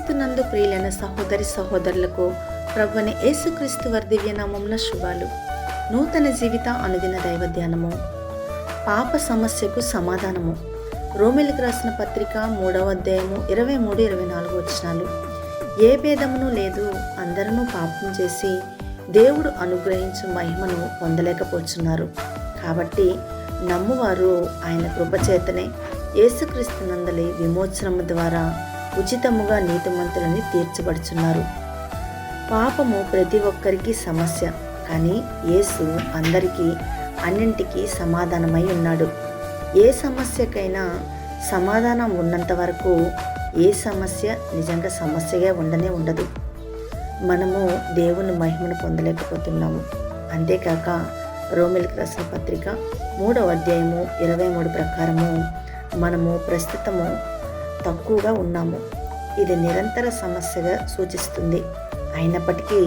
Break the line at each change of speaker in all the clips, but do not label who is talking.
ప్రియమైన సహోదరి సహోదరులకు ప్రభుని యేసుక్రీస్తు వారి దివ్యనామంలో శుభాలు. నూతన జీవిత అనుదిన దైవ ధ్యానము పాప సమస్యకు సమాధానము. రోమిలికి రాసిన పత్రిక మూడవ అధ్యాయము ఇరవై మూడు ఇరవై నాలుగు వచనాలు. ఏ భేదమును లేదు అందరూ పాపం చేసి దేవుడు అనుగ్రహించు మహిమను పొందలేకపోతున్నారు కాబట్టి నమ్మువారు ఆయన కృపచేతనే ఏసుక్రీస్తు నందలి విమోచనము ద్వారా ఉచితముగా నీతిమంతులని తీర్చబడుచున్నారు. పాపము ప్రతి ఒక్కరికి సమస్య కానీ యేసు అందరికీ అన్నింటికీ సమాధానమై ఉన్నాడు. ఏ సమస్యకైనా సమాధానం ఉన్నంత వరకు ఏ సమస్య నిజంగా సమస్యగా ఉండనే ఉండదు. మనము దేవుని మహిమను పొందలేకపోతున్నాము. అంతేకాక రోమిలి రాసిన పత్రిక మూడవ అధ్యాయము ఇరవై మూడు ప్రకారము మనము ప్రస్తుతము తక్కువగా ఉన్నాము. ఇది నిరంతర సమస్యగా సూచిస్తుంది. అయినప్పటికీ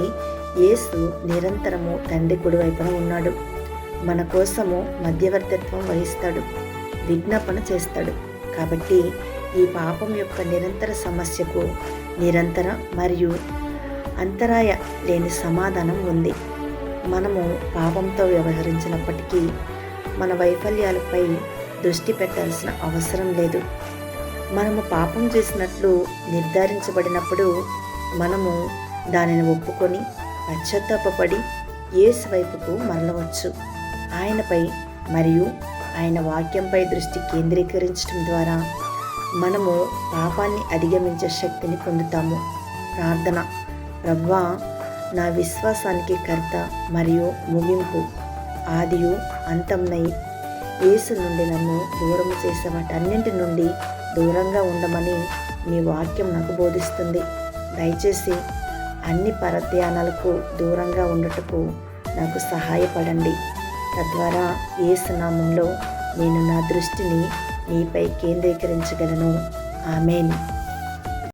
యేసు నిరంతరము తండ్రి కుడివైపున ఉన్నాడు. మన కోసము మధ్యవర్తిత్వం వహిస్తాడు. విజ్ఞాపన చేస్తాడు. కాబట్టి ఈ పాపం యొక్క నిరంతర సమస్యకు నిరంతర మరియు అంతరాయ లేని సమాధానం ఉంది. మనము పాపంతో వ్యవహరించినప్పటికీ మన వైఫల్యాలపై దృష్టి పెట్టాల్సిన అవసరం లేదు. మనము పాపం చేసినట్లు నిర్ధారించబడినప్పుడు మనము దానిని ఒప్పుకొని పశ్చాత్తాపడి యేసు వైపుకు మరలవచ్చు. ఆయనపై మరియు ఆయన వాక్యంపై దృష్టి కేంద్రీకరించడం ద్వారా మనము పాపాన్ని అధిగమించే శక్తిని పొందుతాము. ప్రార్థన. రవ్వా నా విశ్వాసానికి కర్త మరియు ముగింపు ఆదియు అంతంనై యేసు నుండి నన్ను దూరం చేసే వాటన్నింటి నుండి దూరంగా ఉండమని మీ వాక్యం నాకు బోధిస్తుంది. దయచేసి అన్ని పరధ్యానాలకు దూరంగా ఉండటకు నాకు సహాయపడండి. తద్వారా ఏ నామంలో నేను నా దృష్టిని నీపై కేంద్రీకరించగలను. ఆమెన్.